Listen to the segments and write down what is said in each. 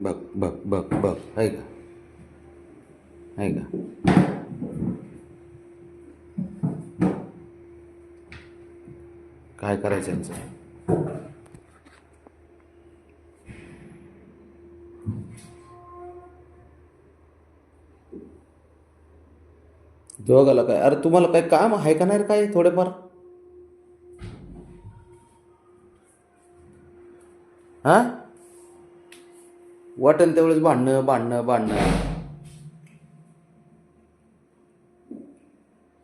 बघ बघ बघ बघ. आहे का आहे का काय करायचं यांचं? दोघाला काय? अरे तुम्हाला काय काम आहे का नाही रे काय थोडेफार? हा? वाटण त्यावेळेस भांडणं भांडणं भांडणं.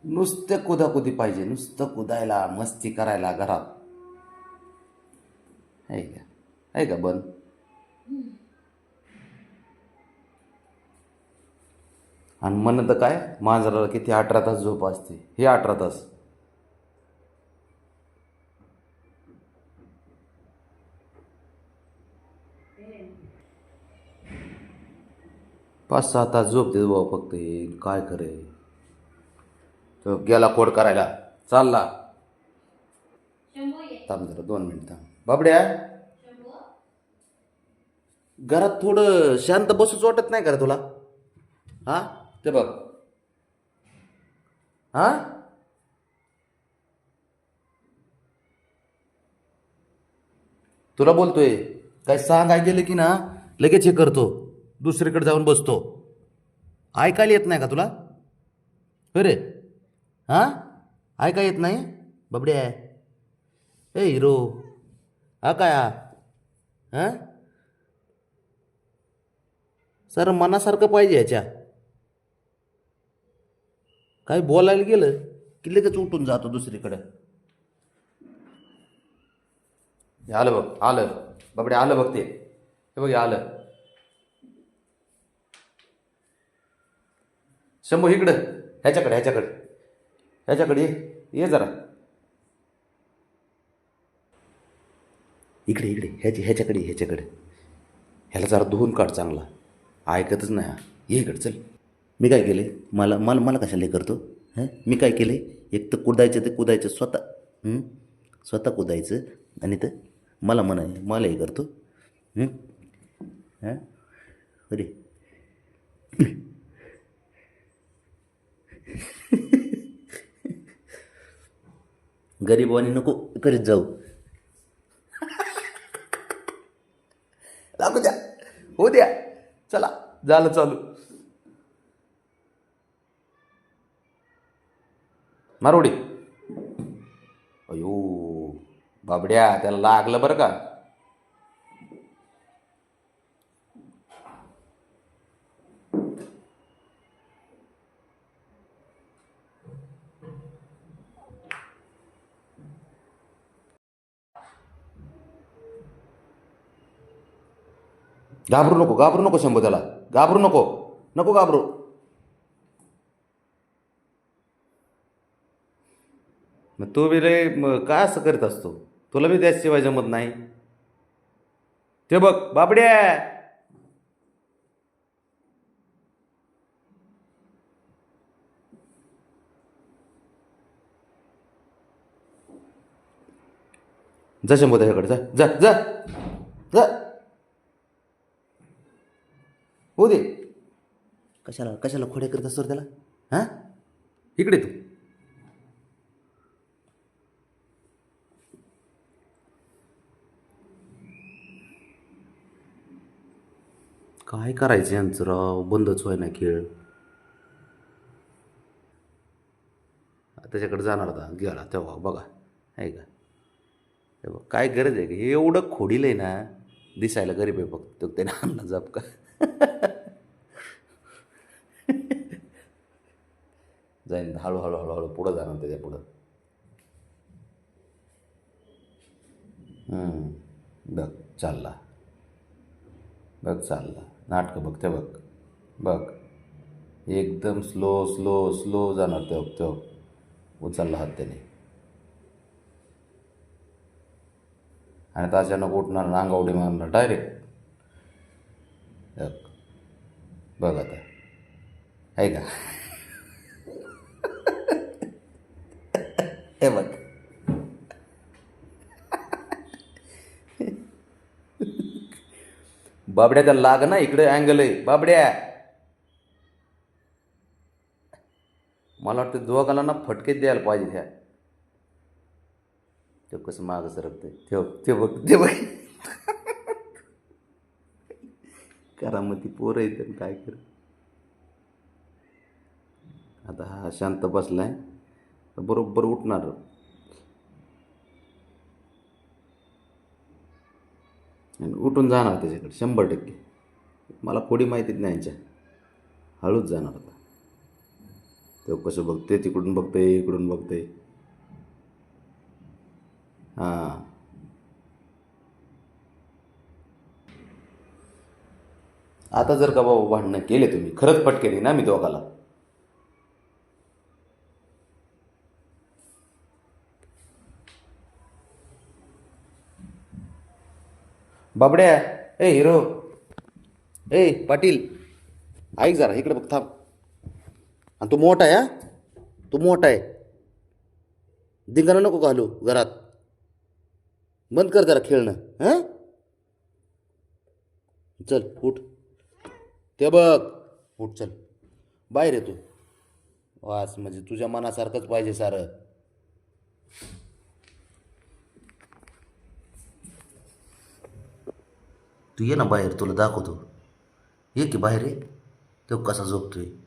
नुसतं कुदाकुदी पाहिजे नुसतं कुदायला मस्ती करायला घरात. आहे का? आहे का बंद आणि म्हणत काय? मांजराला किती अठरा तास झोप असते. हे अठरा तास. पाच सहा तास झोपते बाबा फक्त हे काय करे? तो गेला कोड करायला. चालला. थांब जरा दोन मिनिट थांब. बाबड्या. घरात थोडं शांत बसूच वाटत नाही का तुला? हा? ते बघ. हा? तुला बोलतोय काय सांगाय गेलं की ना लगेच हे करतो. दुसरीकडे जाऊन बसतो. ऐकायला येत नाही का तुला? होय रे. हा? ऐका येत नाही? बबड्या ए हिरो. हा काय हा? हां? सर मनासारखं पाहिजे ह्याच्या काही बोलायला गेलं की लगेच उठून जातो दुसरीकडे. हे आलं बघ आलं. बाबडे आलं बघ ते. हे बघ आलं. शंभू इकडं. ह्याच्याकडे ह्याच्याकडे. ह्याच्याकडे ये. ये जरा. इकडे इकडे. ह्याची ह्याच्याकडे ह्याच्याकडे. ह्याला जरा धुवून काढ चांगला. ऐकतच नाही हा. ये इकडे चल. मी काय केले मला मला मला कशाला करतो? हां? मी काय केले एक तर कुदायचं ते कुदायचं स्वतः. स्वतः कुदायचं आणि तर मला म्हणाय मला हे करतो. हं? हां? अरे. गरीबवानी नको करीत जाऊ. लागू द्या. हो द्या. चला झालं चालू. मारोडी. अयो बाबड्या त्याला लागलं बरं का? घाबरू नको घाबरू नको शंभू त्याला. घाबरू नको नको घाबरू. मग तू बी लय म- काय असं करीत असतो? तुला बी त्याशिवाय जमत नाही. ते बघ बापड्या जा शंभू त्याच्याकडे जा जा जा जा. हो दे. कशाला कशाला खोड्या करत असतो त्याला? हां? इकडे तू. काय करायचं यांचं राव? बंदच व्हाय ना खेळ. त्याच्याकडे जाणार होता गेला तेव्हा बघा. आहे का? हे बघ काय गरज आहे का? हे एवढं खोडील आहे ना दिसायला गरीब आहे फक्त. त्याने आणला जप का? जाईन हळूहळू हळूहळू पुढं जाणार त्याच्या पुढं. बघ चालला. बघ चालला. नाटकं बघते बघ. बघ. एकदम स्लो स्लो स्लो जाणार ते तो उचलला हात त्याने. आणि तर अचानक उठणार आणि मारणार डायरेक्ट बघ. बघ आता. आहे का? हे बघ. बाबड्या त्याला लाग ना इकडे अँगल आहे. बाबड्या. मला वाटतं दोघाला ना फटके द्यायला पाहिजे ह्या. ते कसं मागं सरकते ठेव ते बघ ते बघ. करामती पोरं येते काय कर आता हा शांत बसलाय. बरोबर उठणार. आणि उठून जाणार त्याच्याकडे शंभर टक्के. मला कोडी माहितीच नाही यांच्या. हळूच जाणार आता. तो कसं बघते तिकडून बघते इकडून बघते हां. आता जर का बाबा भांडणं केले तुम्ही खरंच पटकेली ना मी दोघाला? बाबड्या ए हिरो ए पाटील ऐक जरा इकडे बघ थांब. आणि तू मोठा आहे हा? तू मोठा आहे. दिंगाणं नको घालू घरात. बंद कर जरा खेळणं हां? चल उठ. ते बघ. उठ चल. बाहेर तू. वास म्हणजे तुझ्या मनासारखंच पाहिजे सारं. तू ये ना बाहेर तुला दाखवतो. ये की बाहेर ये. तो कसा झोपतो आहे